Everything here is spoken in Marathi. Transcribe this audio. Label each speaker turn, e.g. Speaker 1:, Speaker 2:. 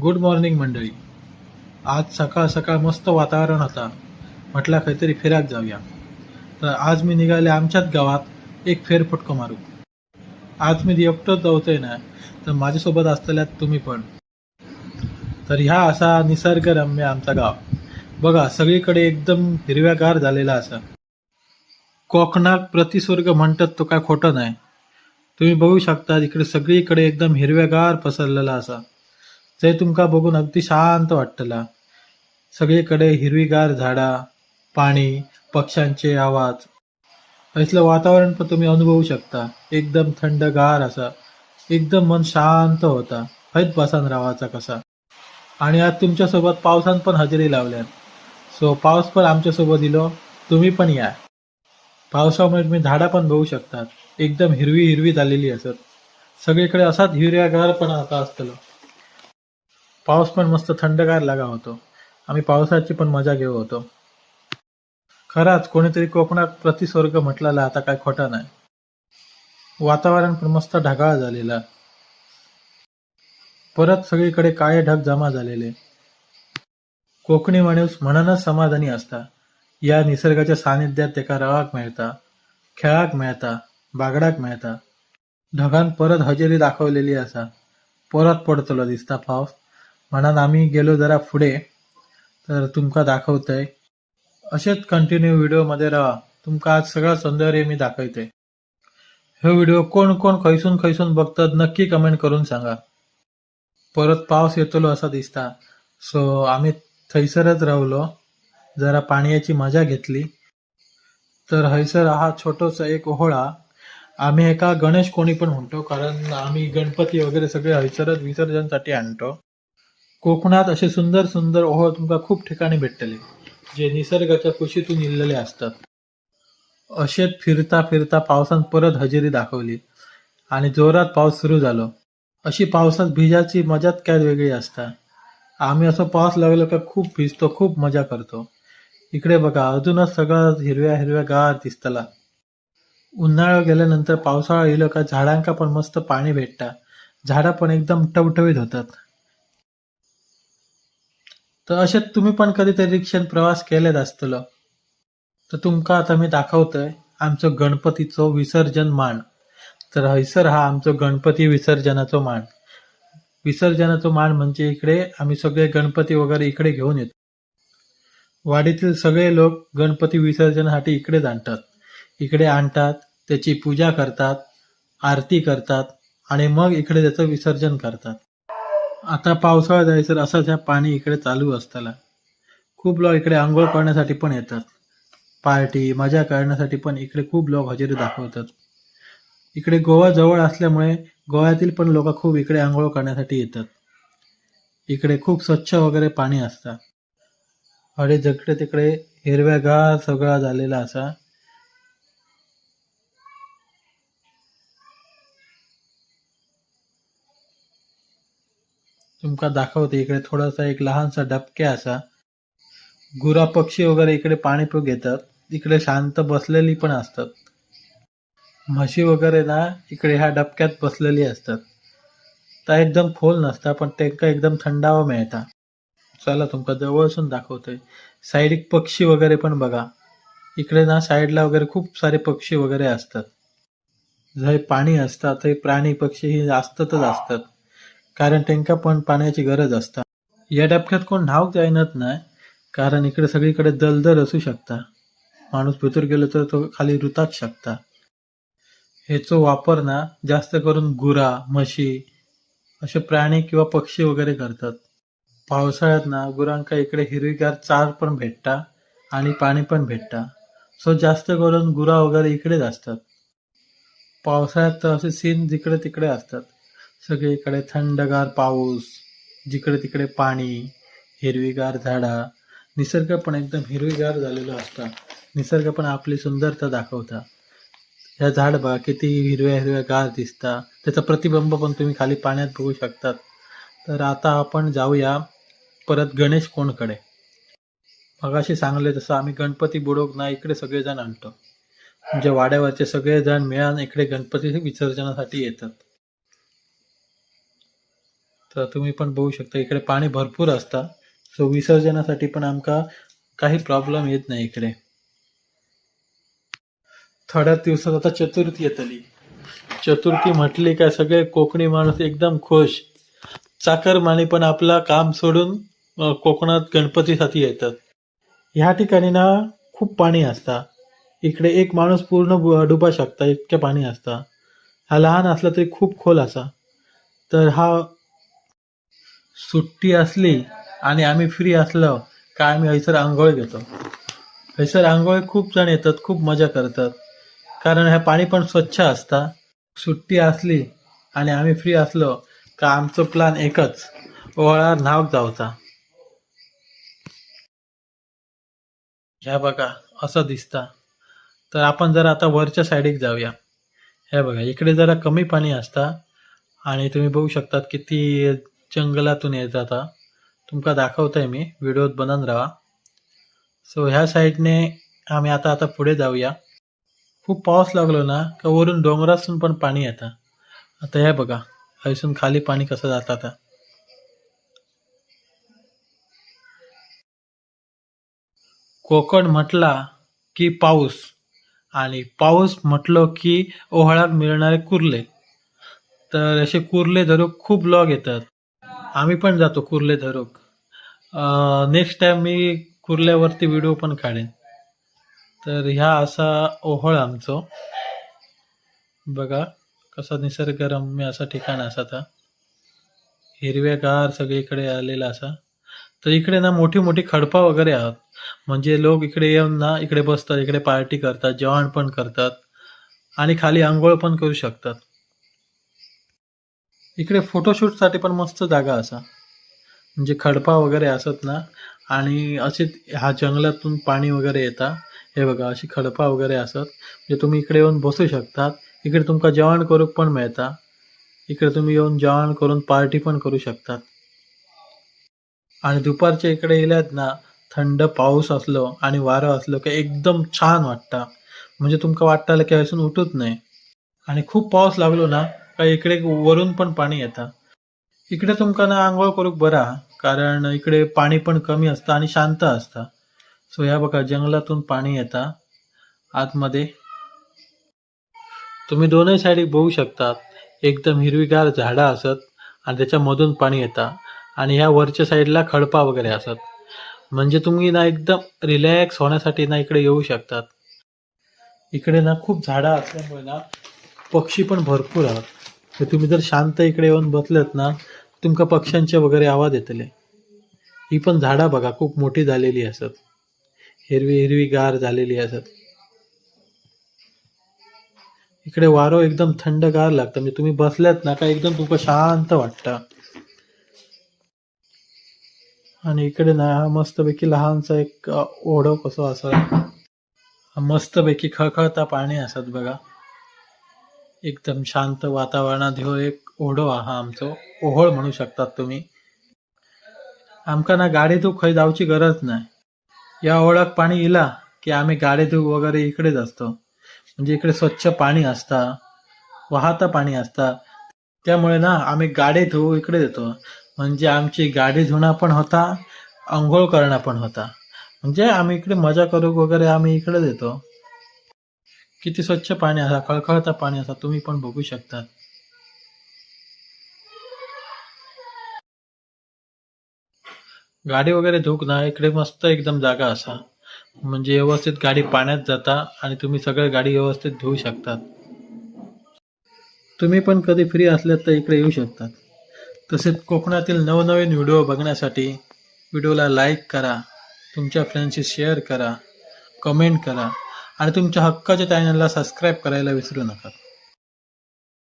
Speaker 1: गुड मॉर्निंग मंडळी. आज सकाळ सकाळ मस्त वातावरण होता. म्हटला काहीतरी फिराक जाऊया. तर आज मी निघाले आमच्याच गावात एक फेरफटको मारू. आज मी एकटोच जावतोय ना तर माझ्यासोबत असलेल्यात तुम्ही पण. तर ह्या असा निसर्गरम्य आमचा गाव. बघा सगळीकडे एकदम हिरव्यागार झालेला असा. कोकणात प्रतिस्वर्ग म्हणतात तो काय खोटं नाही. तुम्ही बघू शकता इकडे सगळीकडे एकदम हिरव्यागार पसरलेला असा. जय तुमका बघून अगदी शांत वाटतला सगळीकडे हिरवीगार झाडा पाणी पक्ष्यांचे आवाज. असलं वातावरण पण तुम्ही अनुभवू शकता. एकदम थंडगार असा. एकदम मन शांत होता. हैत बसान रावाचा कसा. आणि आज तुमच्यासोबत पावसान पण हजेरी लावल्यात. सो पाऊस पण आमच्यासोबत इलो. तुम्ही पण या. पावसामुळे तुम्ही झाडा पण बघू शकतात. एकदम हिरवी हिरवी झालेली असत. सगळीकडे असाच हिरव्यागार पण आता असतलो. पाऊस पण मस्त थंडगार लागा होतो. आम्ही पावसाची पण मजा घेऊ होतो. खराच कोणीतरी कोकणात प्रतिस्वर्ग म्हटलेला आता काय खोटा नाही. वातावरण पण मस्त ढगाळ झालेला. परत सगळीकडे काळे ढग जमा झालेले. कोकणी माणूस म्हणूनच समाधानी असता. या निसर्गाच्या सानिध्यात तेका रवाक मिळता खेळाक मिळता बागडाक मिळता. ढगान परत हजेरी दाखवलेली असा. परत पडतलो दिसता पावस म्हणून आम्ही गेलो जरा पुढे तर तुमका दाखवतंय. असेच कंटिन्यू व्हिडिओमध्ये राहा. तुमका आज सगळं सौंदर्य मी दाखवते हे व्हिडिओ कोण कोण खैसून खैसून बघतात नक्की कमेंट करून सांगा. परत पाऊस येतलो असा दिसता. सो आम्ही थैसरच रावलो जरा पाण्याची मजा घेतली. तर हैसर हा छोटोसा एक ओहळा. आम्ही एका गणेश कोणी पण म्हणतो कारण आम्ही गणपती वगैरे सगळे हैसरच विसर्जनसाठी आणतो. कोकणात असे सुंदर सुंदर ओहळ तुमका खूप ठिकाणी भेटतले जे निसर्गाच्या कुशीतून इल्लेले असतात. असेच फिरता फिरता पावसान परत हजेरी दाखवली आणि जोरात पाऊस सुरू झालो. अशी पावसात भिजाची मजाच काय वेगळी असता. आम्ही असं पाऊस लागलो का खूप भिजतो खूप मजा करतो. इकडे बघा अजूनच सगळं हिरव्या हिरव्या गार दिसतला. उन्हाळा गेल्यानंतर पावसाळा येलो का झाडांका पण मस्त पाणी भेटता. झाडं पण एकदम टवटवीत होतात. तर असेच तुम्ही पण कधीतरी रिक्षेत प्रवास केलेत असतलो. तर तुमका आता मी दाखवतोय आमचं गणपतीचो विसर्जन मान. तर हैसर हा आमचो गणपती विसर्जनाचो मान. विसर्जनाचो मान म्हणजे इकडे आम्ही सगळे गणपती वगैरे इकडे घेऊन येतो. वाडीतील सगळे लोक गणपती विसर्जनासाठी इकडेच आणतात इकडे आणतात त्याची पूजा करतात आरती करतात आणि मग इकडे त्याचं विसर्जन करतात. आता पावसाळा जायचं असंच ह्या पाणी इकडे चालू असताना खूप लोक इकडे आंघोळ करण्यासाठी पण येतात. पार्टी मजा करण्यासाठी पण इकडे खूप लोक हजेरी दाखवतात. इकडे गोवा जवळ असल्यामुळे गोव्यातील पण लोक खूप इकडे आंघोळ करण्यासाठी येतात. इकडे खूप स्वच्छ वगैरे पाणी असतं. आणि जगडे तिकडे हिरव्यागार सगळा झालेला असा. तुमका दाखवते इकडे थोडासा एक लहानसा डबके असा. गुरा पक्षी वगैरे इकडे पाणी पिऊ घेतात. इकडे शांत बसलेली पण असतात. म्हशी वगैरे ना इकडे ह्या डबक्यात बसलेली असतात. त्या एकदम खोल नसता पण त्यांका एकदम थंडावा मिळता. चला तुमका जवळसून दाखवतोय. साईडिक पक्षी वगैरे पण बघा. इकडे ना साईडला वगैरे खूप सारे पक्षी वगैरे असतात. जय पाणी असतात ते प्राणी पक्षी ही असतातच असतात. कारण त्यांका पण पाण्याची गरज असता. या डबक्यात कोण न्हावक जायनत नाही कारण इकडे सगळीकडे दलदल असू शकता. माणूस भितर गेलो तर तो खाली रुताक शकता. ह्याचो वापर ना जास्त करून गुरा म्हशी असे प्राणी किंवा पक्षी वगैरे करतात. पावसाळ्यात ना गुरांका इकडे हिरवीगार चार पण भेटता आणि पाणी पण भेटता. सो जास्त करून गुरा वगैरे इकडेच असतात. पावसाळ्यात तर असे सीन जिकडे तिकडे असतात. सगळीकडे थंडगार पाऊस जिकडे तिकडे पाणी हिरवीगार झाडा. निसर्ग पण एकदम हिरवीगार झालेलो असता. निसर्ग पण आपली सुंदरता दाखवता. ह्या झाड बघा किती हिरव्या हिरव्या गार दिसता. त्याचा प्रतिबिंब पण तुम्ही खाली पाण्यात बघू शकतात. तर आता आपण जाऊया परत गणेश कोणकडे. मगाशी सांगले तसं आम्ही गणपती बुडवूक ना इकडे सगळेजण आणतो. म्हणजे वाड्यावरचे सगळेजण मिळून इकडे गणपती विसर्जनासाठी येतात. तर तुम्ही पण बघू शकता इकडे पाणी भरपूर असता. सो विसर्जनासाठी पण आमका काही प्रॉब्लेम येत नाही इकडे. थोड्याच दिवसात आता चतुर्थी येतली. चतुर्थी म्हटली काय सगळे कोकणी माणूस एकदम खुश. चाकरमानी पण आपला काम सोडून कोकणात गणपतीसाठी येतात. ह्या ठिकाणी ना खूप पाणी असता. इकडे एक माणूस पूर्ण डुबा शकता इतके पाणी असता. हा लहान असला तरी खूप खोल असा. तर हा सुट्टी असली आणि आम्ही फ्री असलो का आम्ही हैसर आंघोळ घेतो? हैसर आंघोळ खूप जण येतात खूप मजा करतात. कारण हे पाणी पण स्वच्छ असता. सुट्टी असली आणि आम्ही फ्री असलो का आमचं प्लॅन एकच ओहळार न्हावक जावचा ह्या बघा असं दिसता. तर आपण जरा आता वरच्या साईडीक जाऊया. हे बघा इकडे जरा कमी पाणी असता. आणि तुम्ही बघू शकतात किती जंगलातून येत जाता. तुमका दाखवतोय मी व्हिडिओत बनन राहा. सो ह्या साईडने आम्ही आता आता पुढे जाऊया. खूप पाऊस लागलो ना का वरून डोंगरातून पण पाणी येतं. आता हे बघा हैसून खाली पाणी कसं जातं आता. कोकण म्हटला की पाऊस आणि पाऊस म्हटलो की ओहळाक मिळणारे कुर्ले. तर असे कुर्ले धरून खूप लॉग येतात. आम्ही पण जातो कुर्ले धरूक नेक्स्ट टाइम मी कुर्ल्यावरती व्हिडिओ पण काढेन. तर ह्या असा ओहळ आमचो. बघा कसा निसर्गरम्य असा ठिकाण असा आता. हिरवेगार सगळीकडे आलेला असा. तर इकडे ना मोठी मोठी खडपा वगैरे आहात. म्हणजे लोक इकडे येऊन ना इकडे बसतात इकडे पार्टी करतात जेवण पण करतात. आणि खाली आंघोळ पण करू शकतात. इकडे फोटोशूटसाठी पण मस्त जागा असा. म्हणजे खडपा वगैरे असत ना आणि असे ह्या जंगलातून पाणी वगैरे येता. हे बघा अशी खडपा वगैरे असत. म्हणजे तुम्ही इकडे येऊन बसू शकतात. इकडे तुमका जेवण करूक पण मिळता. इकडे तुम्ही येऊन जेवण करून पार्टी पण करू शकतात. आणि दुपारच्या इकडे येल्यात ना थंड पाऊस असलो आणि वारं असलो की एकदम छान वाटतं. म्हणजे तुमका वाटतं की अजून उठूच नाही. आणि खूप पाऊस लागलो ना काय इकडे वरून पण पाणी येतं. इकडे तुमका ना आंघोळ करूक बरा कारण इकडे पाणी पण कमी असतं आणि शांत असतं. सो ह्या बघा जंगलातून पाणी येतं. आतमध्ये तुम्ही दोन्ही साईडी बघू शकतात. एकदम हिरवीगार झाडं असत आणि त्याच्यामधून पाणी येतं. आणि ह्या वरच्या साईडला खडपा वगैरे असत. म्हणजे तुम्ही ना एकदम रिलॅक्स होण्यासाठी ना इकडे येऊ शकतात. इकडे ना खूप झाडं असल्यामुळे ना पक्षी पण भरपूर आहेत. तर तुम्ही जर शांत इकडे येऊन बसलेत ना तुमका पक्ष्यांचे वगैरे आवाज येतले. ही पण झाडं बघा खूप मोठी झालेली असत. हिरवी हिरवी गार झालेली असत. इकडे वारो एकदम थंडगार लागतं. म्हणजे तुम्ही बसल्यात ना का एकदम तुमका शांत वाटतं. आणि इकडे ना मस्तपैकी लहानसा एक ओढो कसो असा. मस्तपैकी खळखळता पाणी असत बघा. एकदम शांत वातावरणात ह्यो एक ओढो हा आमचो. ओहोळ म्हणू शकतात तुम्ही. आमका ना गाडीतून खंय जाऊची गरज नाही या ओळख पाणी इला की आम्ही गाडीतून वगैरे इकडेच असतो. म्हणजे इकडे स्वच्छ पाणी असता वाहता पाणी असता. त्यामुळे ना आम्ही गाडी धुवू इकडे देतो म्हणजे आमची गाडी धुणं पण होता आंघोळ करणं पण होता. म्हणजे आम्ही इकडे मजा करू वगैरे आम्ही इकडे देतो किती स्वच्छ पाणी असा खळखळता पाणी असा तुम्ही पण बघू शकता. गाडी वगैरे धूक ना इकडे मस्त एकदम जागा असा. म्हणजे व्यवस्थित गाडी पाण्यात जाता आणि तुम्ही सगळे गाडी व्यवस्थित धुवू शकतात तुम्ही पण कधी फ्री असल्यात तर इकडे येऊ शकतात तसेच कोकणातील नवनवीन व्हिडिओ बघण्यासाठी व्हिडिओला लाईक करा तुमच्या फ्रेंडशी शेअर करा कमेंट करा. आणि तुमच्या हक्काच्या चॅनलला सबस्क्राईब करायला विसरू नका.